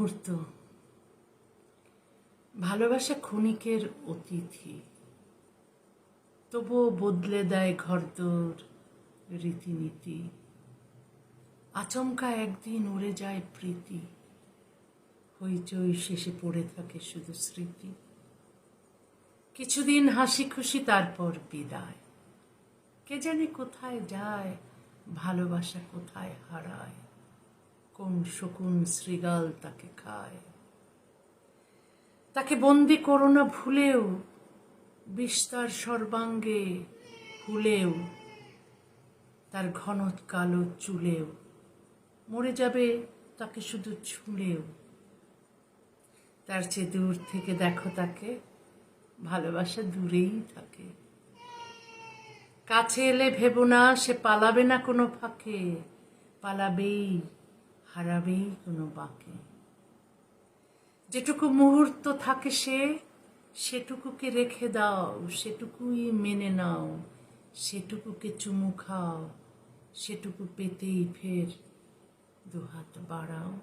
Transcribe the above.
মুহূর্ত। ভালোবাসা ক্ষণিকের অতিথি। তবুও বদলে দেয় ঘরদোর রীতিনীতি। আচমকা একদিন উড়ে যায় প্রীতি। হইচই শেষে পড়ে থাকে শুধু স্মৃতি। কিছুদিন হাসি খুশি তারপর বিদায়। কে জানে কোথায় যায়, ভালোবাসা কোথায় হারায়। কোন শকুন শ্রীগাল তাকে খায়। তাকে বন্দি করো না ভুলেও, বিস্তার সর্বাঙ্গে ফুলেও তার ঘন কালো চুলেও। মরে যাবে তাকে শুধু ছুঁড়েও তার চেয়ে দূর থেকে দেখো তাকে, ভালোবাসা দূরেই থাকে। কাছে এলে ভেবো না, সে পালাবে না কোনো ফাঁকে, পালাবেই হারাবেই কোনো বাঁকে। যেটুকু মুহূর্ত থাকে সে, সেটুকুকে রেখে দাও, সেটুকুই মেনে নাও, সেটুকুকে চুমু খাও, সেটুকু পেতেই ফের দুহাত বাড়াও।